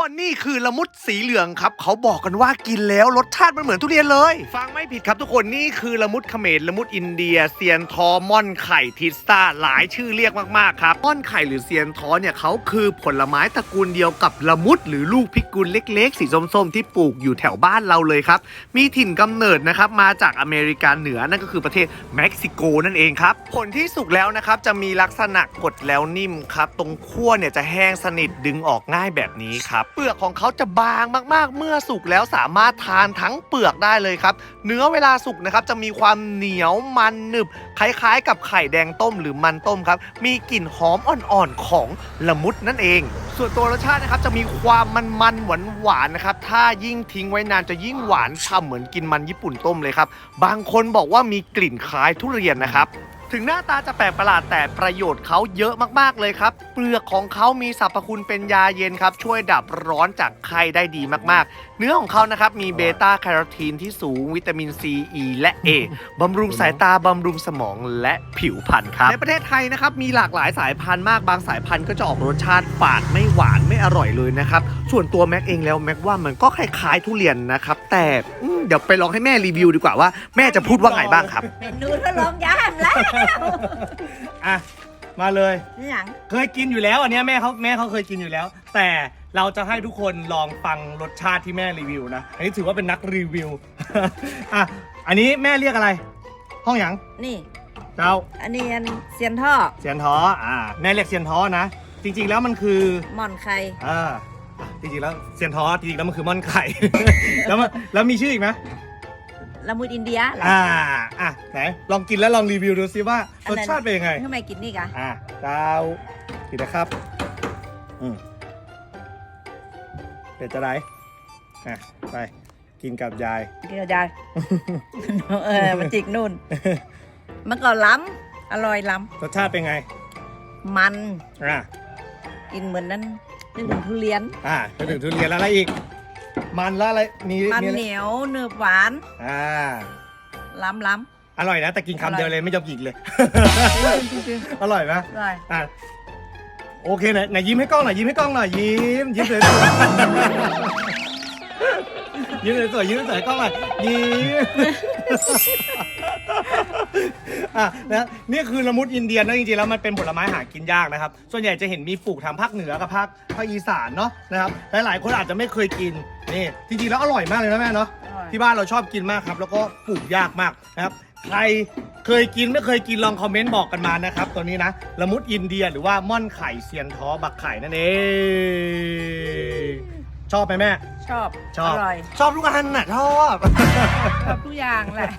คนนี่คือละมุดสีเหลืองครับ เขาบอกกันว่ากินแล้วรสชาติมันเหมือนทุเรียนเลย ฟังไม่ผิดครับทุกคนนี่คือละมุดเขมรละมุดอินเดียเซียนทอม่อนไข่ทิสตาหลายชื่อเรียกมากๆครับม่อนไข่หรือเซียนทอเนี่ยเขาคือผลไม้ตระกูลเดียวกับละมุด หรือลูกพิกุลเล็ก ๆ สีส้มๆที่ปลูกอยู่แถวบ้านเราเลยครับมีถิ่นกำเนิดนะครับมาจากอเมริกาเหนือนั่นก็คือประเทศเม็กซิโกนั่นเองครับผลที่สุกแล้วนะครับจะมีลักษณะกดแล้วนิ่มครับตรงขั้วเนี่ยจะแห้งสนิทดึงออกง่ายแบบนี้ครับเปลือกของเขาจะบางมากๆ เมื่อสุกแล้วสามารถทานทั้งเปลือกได้เลยครับ เนื้อเวลาสุกนะครับจะมีความเหนียวมันหนึบคล้ายๆ กับไข่แดงต้มหรือมันต้มครับ มีกลิ่นหอมอ่อนๆของละมุดนั่นเอง ส่วนตัวรสชาตินะครับจะมีความมันๆหวานๆนะครับ ถ้ายิ่งทิ้งไว้นานจะยิ่งหวานฉ่ำเหมือนกินมันญี่ปุ่นต้มเลยครับ บางคนบอกว่ามีกลิ่นคล้ายทุเรียนนะครับ ถึงหน้าตาจะแปลกประหลาดแต่ประโยชน์เขาเยอะมากๆเลยครับ เปลือกของเขามีสรรพคุณเป็นยาเย็นครับ ช่วยดับร้อนจากไข้ได้ดีมากๆ เนื้อของเขานะครับ มีเบต้าแคโรทีนที่สูงวิตามินซีอ e และ A บำรุงสายตาบำรุงสมองและผิวพรรณครับ ในประเทศไทยนะครับ มีหลากหลายสายพันธุ์มากบางสายพันธุ์ก็จะออกรสชาติฝาดไม่หวานไม่อร่อยเลยนะครับ ส่วนตัวแม็กเองแล้วแม็กว่ามันก็คล้ายๆทุเรียนนะครับแต่อืมเดี๋ยวไปลองให้แม่รีวิวดีกว่าว่าแม่จะพูดว่าไงบ้างครับเป็นนูทดลองยามแล้วอะมาเลย นี่หยังเคยกินอยู่แล้วอันเนี้ยแม่เขาแม่เขาเคยกินอยู่แล้ว แต่เราจะให้ทุกคนลองฟังรสชาติที่แม่รีวิวนะอันนี้ถือว่าเป็นนักรีวิว อะอันนี้แม่เรียกอะไร ห้องหยังนี่ เจ้าอันนี้อันเซียนท่อเซียนท้ออ่าแม่เรียกเซียนท้อนะ จริง ๆ แล้วมันคือ หม่อนไข่อ่าอะจริงๆแล้วเซียนท้อจริงๆแล้วมันคือม่อนไข่ แล้วมันแล้วมีชื่ออีกไหม ละมุดอินเดียเหรออ่าอะไหนลองกินแล้วลองรีวิวดูซิว่ารสชาติเป็นยังไงทำไมกินนี่กะอะเจ้ากินนะครับอืมเป็ดจะไรอะไปกินกับยายกินกับยายเออมันจิกนู่นมันก็ล้ำอร่อยล้รสชาติเป็นไงำมันอะกินเหมือนนั้นนึกถึงทุเรียนอะไปถึงทุเรียนแล้วอะไรอีก มันแล้วอะไรมีมันมีอะไรเหนียวเนืบหวาน อ่า ล้ำล้อร่อยนะแต่กินคำเดียวเลยไม่ยอมกินเลยำจริงอร่อยไหมๆอร่อยอะโอเคไหนไหนยิ้มให้กล้องหน่อยยิ้มให้กล้องหน่อยยิ้มยิ้มสวยๆ ยิ้มสวยๆยิ้มสวยๆกล้องหน่อยยิ้มอะนะนี่คือละมุดอินเดียนะจริงๆแล้วมันเป็นผลไม้หากินยากนะครับ ส่วนใหญ่จะเห็นมีปลูกทางภาคเหนือกับภาคภาคอีสานเนาะนะครับหลายๆคนอาจจะไม่เคยกินนี่จริงๆแล้วอร่อยมากเลยนะแม่เนาะอร่อยที่บ้านเราชอบกินมากครับ แล้วก็ปลูกยากมากนะครับ ใครเคยกินไม่เคยกินลองคอมเมนต์บอกกันมานะครับตัวนี้นะละมุดอินเดียหรือว่าม่อนไข่เซียนท้อบักไข่นั่นเอง ชอบไหมแม่ ชอบชอบ อร่อย ชอบทุกอันน่ะ ชอบ ชอบทุกอย่างแหละ